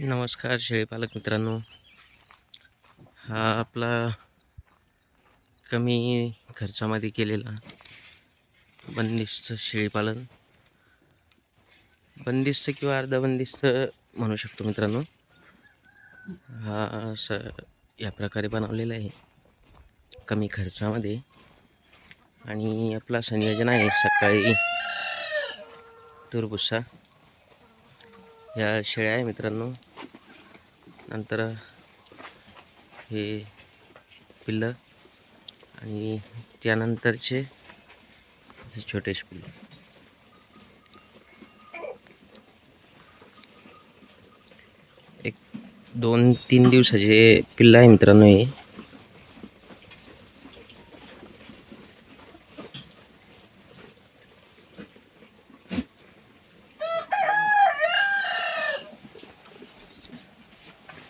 नमस्कार शेळीपालक मित्रांनो. हा आपला कमी खर्चामध्ये केलेला बंदिस्त शेळीपालन बंदिस्त किंवा अर्ध बंदिस्त म्हणू शकतो मित्रांनो. हा असं या प्रकारे बनवलेला आहे. कमी खर्चामध्ये. आणि आपला संयोजन आहे सकाळी तुरभुसा ह्या शेळ्या आहे मित्रांनो. नंतर हे पिल्लं आणि त्यानंतरचे हे छोटेसे पिल्लं. एक दोन तीन दिवसाचे पिल्लं आहे मित्रांनो हे.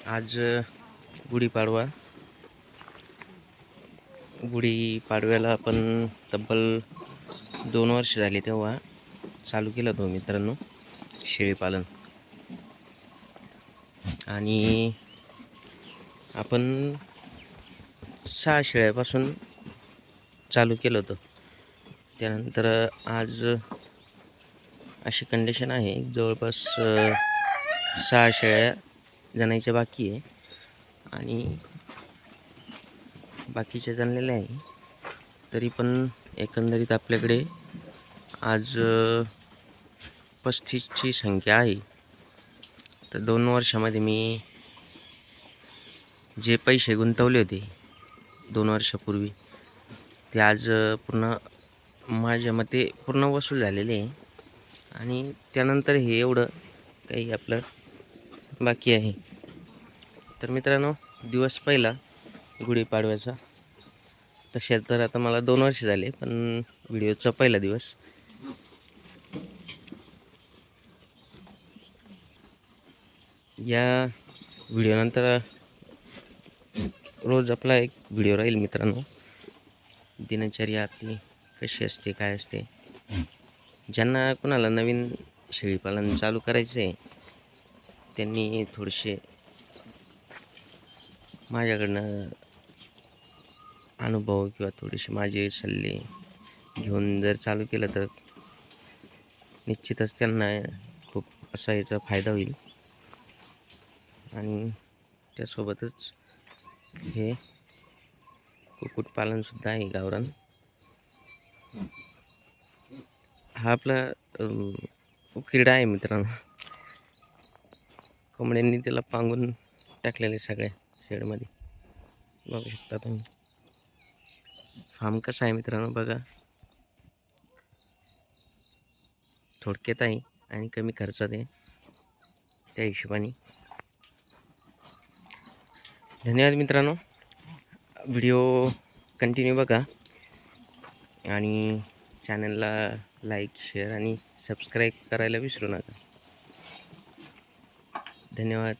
आज गुढीपाडवा गुढीपाडव्याला आपण तब्बल दोन वर्ष झाली तेव्हा चालू केलं होतं मित्रांनो शेळीपालन आणि आपण सहा शेळ्यापासून चालू केलं होतं. त्यानंतर आज अशी कंडिशन आहे जवळपास सहा शेळ्या जणायच्या बाकी आहे. आणि बाकीच्या जणलेल्या आहे. तरी पण एकंदरीत आपल्याकडे आज पस्तीसची संख्या आहे. तर दोन वर्षामध्ये मी जे पैसे गुंतवले होते दोन वर्षापूर्वी ते आज पूर्ण माझ्या मते पूर्ण वसूल झालेले आहे. आणि त्यानंतर हे एवढं काही आपलं बाकी आहे. तर मित्रांनो दिवस पहिला गुढीपाडव्याचा. तसे तर आता मला दोन वर्ष झाले पण व्हिडिओचा पहिला दिवस. या व्हिडिओनंतर रोज आपला एक व्हिडिओ राहील मित्रांनो. दिनचर्या आपली कशी असते काय असते. ज्यांना कोणाला नवीन शेळीपालन चालू करायचं आहे त्यांनी थोडेसे माझ्याकडनं अनुभव किंवा थोडेसे माझे सल्ले घेऊन जर चालू केलं तर निश्चितच त्यांना खूप असा याचा फायदा होईल. आणि त्यासोबतच हे कुक्कुटपालनसुद्धा आहे गावरान. हा आपला क्रीडा आहे मित्रांनो. कोंबड्यांनी त्याला पांगून टाकलेले सगळ्या शेडमध्ये. बघू शकता तुम्ही. फार्म कसा आहे मित्रांनो बघा. थोडक्यात आहे आणि कमी खर्चात आहे. त्या हिशोबाने. धन्यवाद मित्रांनो. व्हिडिओ कंटिन्यू बघा. आणि चॅनलला लाईक शेअर आणि सबस्क्राईब करायला विसरू नका. धन्यवाद.